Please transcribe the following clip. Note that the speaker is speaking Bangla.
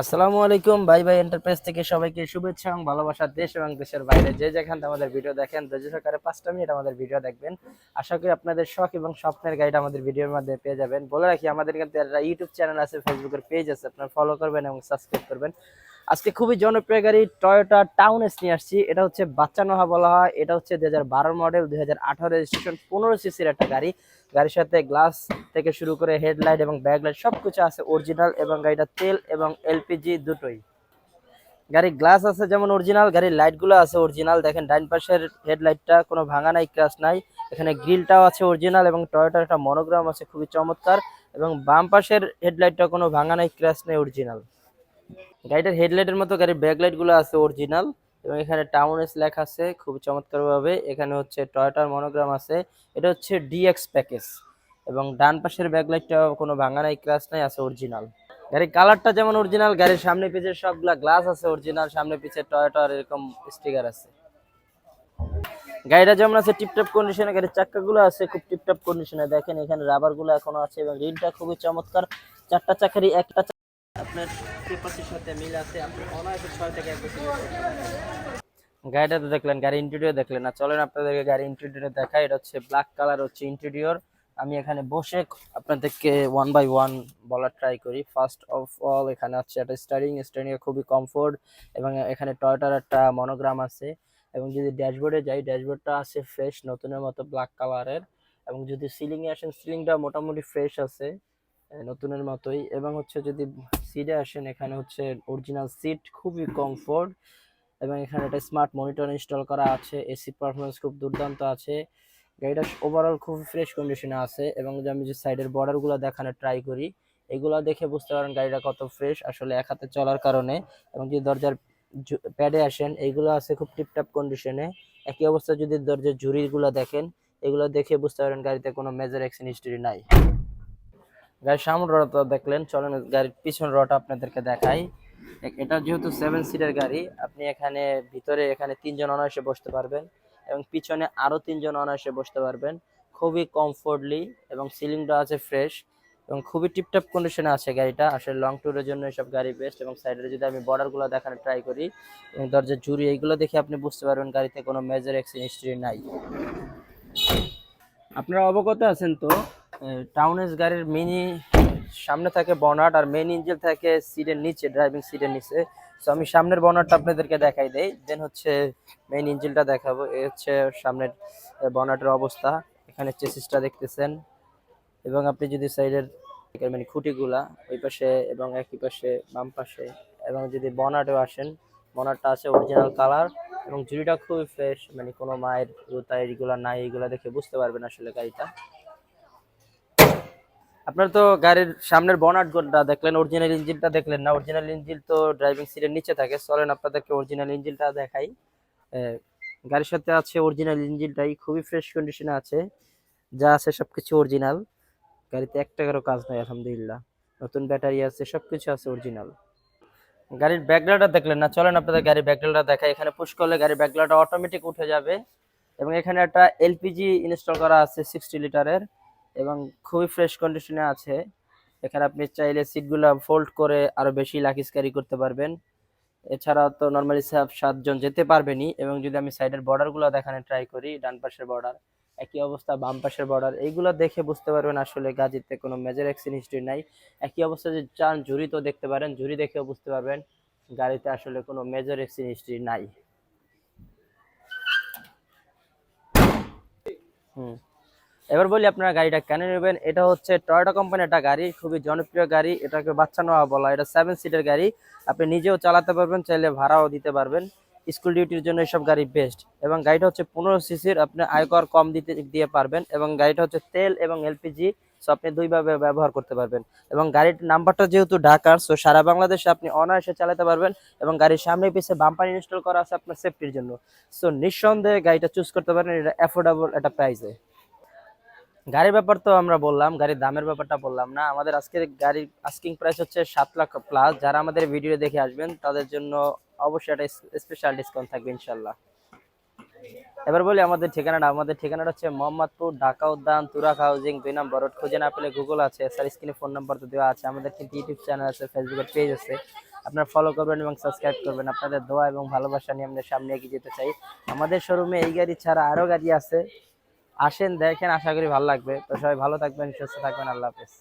আসসালামু আলাইকুম, ভাই ভাই এন্টারপ্রাইজ থেকে সবাইকে শুভেচ্ছা এবং ভালোবাসা দেশ এবং দেশের বাইরে। যে যেখান আমাদের ভিডিও দেখেন, ধৈর্য সহকারে পাঁচটা মিনিট আমাদের ভিডিও দেখবেন। আশা করি আপনাদের শখ এবং স্বপ্নের গাইড আমাদের ভিডিওর মধ্যে পেয়ে যাবেন। বলে রাখি, আমাদের কিন্তু ইউটিউব চ্যানেল আছে ফেসবুকের পেজ আছে, আপনারা ফলো করবেন এবং সাবস্ক্রাইব করবেন। আজকে খুবই জনপ্রিয় গাড়ি টয়োটা টাউন এস নিয়ে আসছি। এটা হচ্ছে বাচ্চা নোহা বলা হয়। এটা হচ্ছে দুই হাজার মডেল দুই হাজার আঠারো রেজিস্ট্রেশন পনেরো সিসির একটা গাড়ি। গাড়ির সাথে গ্লাস থেকে শুরু করে হেডলাইট এবং ব্যাকলাইট সবকিছু আছে অরিজিনাল এবং গাড়িটা তেল এবং এলপিজি দুটোই। গাড়ির গ্লাস আছে যেমন অরিজিনাল গাড়ির লাইটগুলো আছে অরিজিনাল দেখেন ডাইন পাশের হেডলাইটটা কোনো ভাঙা নাই ক্রাশ নাই। এখানে গ্রিলটাও আছে অরিজিনাল এবং টয়োটার একটা মনোগ্রাম আছে, খুবই চমৎকার। এবং বাম পাশের হেডলাইটটা কোনো ভাঙা নাই ক্রাশ নেই অরিজিনাল গাড়িটার হেডলাইটের মতো গাড়ির ব্যাকলাইটগুলো আছে অরিজিনাল এবং এখানে টাউন এস লেখা আছে খুব চমৎকার ভাবে এখানে হচ্ছে টয়োটার মনোগ্রাম আছে। এটা হচ্ছে ডিএক্স প্যাকেজ এবং ডান পাশের ব্যাকলাইটটা কোনো ভাঙা নাই ক্রাশ নাই, আছে অরিজিনাল। গাড়ির কালারটা যেমন অরিজিনাল, গাড়ির সামনে পিছে সবগুলা গ্লাস আছে অরিজিনাল, সামনে পিছে টয়োটার এরকম স্টিকার আছে। গাড়িটা যেমন আছে টিপটপ কন্ডিশনে গাড়ির চাক্কাগুলো আছে খুব টিপটপ কন্ডিশনে দেখেন এখানে রাবারগুলো এখনও আছে এবং রিলটা খুবই চমৎকার। চারটা চাকারই একটা আপনার সাথে মিল আছে, আপনি অনায়াসে ছয়। গাড়িটা তো দেখলেন গাড়ি ইন্টেরিয়র দেখলেন। না চলেন আপনাদেরকে গাড়ি ইন্টেরিয়র দেখাই, এটা হচ্ছে ব্ল্যাক কালার হচ্ছে ইন্টেরিয়র আমি এখানে বসে আপনাদেরকে ওয়ান বাই ওয়ান বলার ট্রাই করি। ফার্স্ট অফ অল এখানে হচ্ছে একটা স্টারিং স্টারিং এ খুবই কমফোর্ট এবং এখানে টয়টার একটা মনোগ্রাম আছে। এবং যদি ড্যাশবোর্ডে যাই ড্যাশবোর্ডটা আছে ফ্রেশ নতুনের মতো ব্ল্যাক কালারের এবং যদি সিলিং এ আসেন সিলিংটা মোটামুটি ফ্রেশ আছে। নতুনের মতোই। এবং হচ্ছে যদি সিটে আসেন, এখানে হচ্ছে অরিজিনাল সিট খুবই কমফোর্ট এবং এখানে একটা স্মার্ট মনিটর ইনস্টল করা আছে। এসি পারফরমেন্স খুব দুর্দান্ত আছে। গাড়িটা ওভারঅল খুব ফ্রেশ কন্ডিশনে আছে এবং যে আমি যে সাইডের বর্ডারগুলো দেখানো ট্রাই করি, এগুলো দেখে বুঝতে পারেন গাড়িটা কত ফ্রেশ আসলে এক হাতে চলার কারণে। এবং যদি দরজার প্যাডে আসেন এইগুলো আছে খুব টিপটাপ কন্ডিশনে একই অবস্থা যদি দরজার ঝুড়িগুলো দেখেন, এগুলো দেখে বুঝতে পারেন গাড়িতে কোনো মেজর অ্যাক্সিডেন্ট হিস্টরি নাই। গাড়ির সামনে রটা দেখলেন, চলেন গাড়ির পিছন রটা আপনাদেরকে দেখাই। এটা যেহেতু সেভেন সিটের গাড়ি, আপনি এখানে ভিতরে এখানে তিনজন অনায়াসে বসতে পারবেন এবং পিছনে আরও তিনজন অনায়াসে বসতে পারবেন। খুবই কমফোর্টলি এবং সিলিংটা আছে ফ্রেশ এবং খুবই টিপটপ কন্ডিশনে আছে গাড়িটা। আসলে লং ট্যুরের জন্য এসব গাড়ি বেস্ট এবং সাইডে যদি আমি বর্ডারগুলো দেখানোর ট্রাই করি, এবং দরজার ঝুড়ি এইগুলো দেখে আপনি বুঝতে পারবেন গাড়িতে কোনো মেজর অ্যাক্সিডেন্ট হিস্ট্রি নাই। আপনারা অবগত আছেন তো টাউনেস গাড়ির মিনি সামনে থাকে বনাট আর মেইন ইঞ্জিন থাকে সিটের নিচে ড্রাইভিং সিটের নিচে। তো আমি সামনের বনাটটা আপনাদেরকে দেখাই দেই। দেন হচ্ছে মেইন ইঞ্জিনটা দেখাবো। এ হচ্ছে সামনের বনাটের অবস্থা। এখানে চেসিসটা দেখতেছেন। এবং আপনি যদি সাইডের মানে খুঁটিগুলা, ওই পাশে এবং একই পাশে বাম পাশে, এবং যদি বনাটেও আসেন, বনাটটা আছে অরিজিনাল কালার এবং ঝুড়িটা খুবই ফ্রেশ মানে কোনো মায়ের জুতা, এইগুলা নাই, এইগুলা দেখে বুঝতে পারবেন আসলে গাড়িটা। আপনার তো গাড়ির সামনের বনাটটা দেখলেন অরিজিনাল ইঞ্জিনটা দেখলেন না। অরিজিনাল ইঞ্জিন তো ড্রাইভিং সিটের নিচে থাকে। চলেন আপনাদেরকে অরিজিনাল ইঞ্জিনটা দেখাই। গাড়ির সাথে আছে অরিজিনাল ইঞ্জিনটাই খুবই ফ্রেশ কন্ডিশনে আছে। যা আছে সবকিছু অরিজিনাল গাড়িতে এক টাকারও কাজ নাই, আলহামদুলিল্লাহ। নতুন ব্যাটারি আছে, সবকিছু আছে অরিজিনাল গাড়ির ব্যাকলাইটটা দেখলেন না? চলেন আপনাদের গাড়ির ব্যাকলাইটটা দেখাই। এখানে পুশ করলে গাড়ির ব্যাকলাইটটা অটোমেটিক উঠে যাবে। এবং এখানে একটা এলপিজি ইনস্টল করা আছে সিক্সটি লিটারের এবং খুবই ফ্রেশ কন্ডিশনে আছে। এখানে আপনি চাইলে সিটগুলো ফোল্ড করে আরও বেশি লাকিস ক্যারি করতে পারবেন। এছাড়া তো নর্মালি সাতজন যেতে পারবেনই এবং যদি আমি সাইডের বর্ডারগুলো দেখানো ট্রাই করি, ডান পাশের বর্ডার একই অবস্থা বাম পাশের বর্ডার এইগুলো দেখে বুঝতে পারবেন আসলে গাজিতে কোনো মেজর অ্যাক্সিডেন্ট হিস্ট্রি নাই। একই অবস্থা যদি চান ঝুড়ি তো দেখতে পারেন ঝুড়ি দেখেও বুঝতে পারবেন গাড়িতে আসলে কোনো মেজর অ্যাক্সিডেন্ট হিস্ট্রি নাই। হুম। এবার বলি আপনারা গাড়িটা কেন নেবেন, এটা হচ্ছে টয়োটা কোম্পানির একটা গাড়ি, খুবই জনপ্রিয় গাড়ি, এটাকে বাচ্চা নেওয়া বলা এটা সেভেন সিটের গাড়ি, আপনি নিজেও চালাতে পারবেন, চাইলে ভাড়াও দিতে পারবেন। স্কুল ডিউটির জন্য এসব গাড়ি বেস্ট এবং গাড়িটা হচ্ছে পনেরো সিসির আপনি আয়কর কম দিতে, দিয়ে পারবেন। এবং গাড়িটা হচ্ছে তেল এবং এলপিজি সো আপনি দুইভাবে ব্যবহার করতে পারবেন। এবং গাড়ির নাম্বারটা যেহেতু ঢাকার সো সারা বাংলাদেশে আপনি অনায়াসে চালাতে পারবেন। এবং গাড়ির সামনে পিছিয়ে বাম্পার ইনস্টল করা আছে আপনার সেফটির জন্য। সো নিঃসন্দেহে গাড়িটা চুজ করতে পারেন, এটা অ্যাফোর্ডেবল একটা প্রাইসে গাড়ির ব্যাপার তো আমরা বললাম, গাড়ির দামের ব্যাপারটা বললাম না। আমাদের আজকের গাড়ির আস্কিং প্রাইস হচ্ছে সাত লাখ প্লাস যারা আমাদের ভিডিও দেখে আসবেন, তাদের জন্য অবশ্যই একটা স্পেশাল ডিসকাউন্ট থাকবে ইনশাল্লাহ। এবার বলি আমাদের ঠিকানাটা। আমাদের ঠিকানাটা হচ্ছে মোহাম্মদপুর, ঢাকা উদ্যান তুরাক হাউজিং, দুই নম্বর রোড। খুঁজে না পেলে গুগল আছে স্যার স্ক্রিনে ফোন নাম্বার তো দেওয়া আছে। আমাদের কিন্তু ইউটিউব চ্যানেল আছে ফেসবুকের পেজ আছে। আপনারা ফলো করবেন এবং সাবস্ক্রাইব করবেন। আপনাদের দোয়া এবং ভালোবাসা নিয়ে আমরা সামনে এগিয়ে যেতে চাই। আমাদের শোরুমে এই গাড়ি ছাড়া আরও গাড়ি আছে। আসেন দেখেন আশা করি ভালো লাগবে। তো সবাই ভালো থাকবেন সুস্থ থাকবেন আল্লাহ হাফেজ।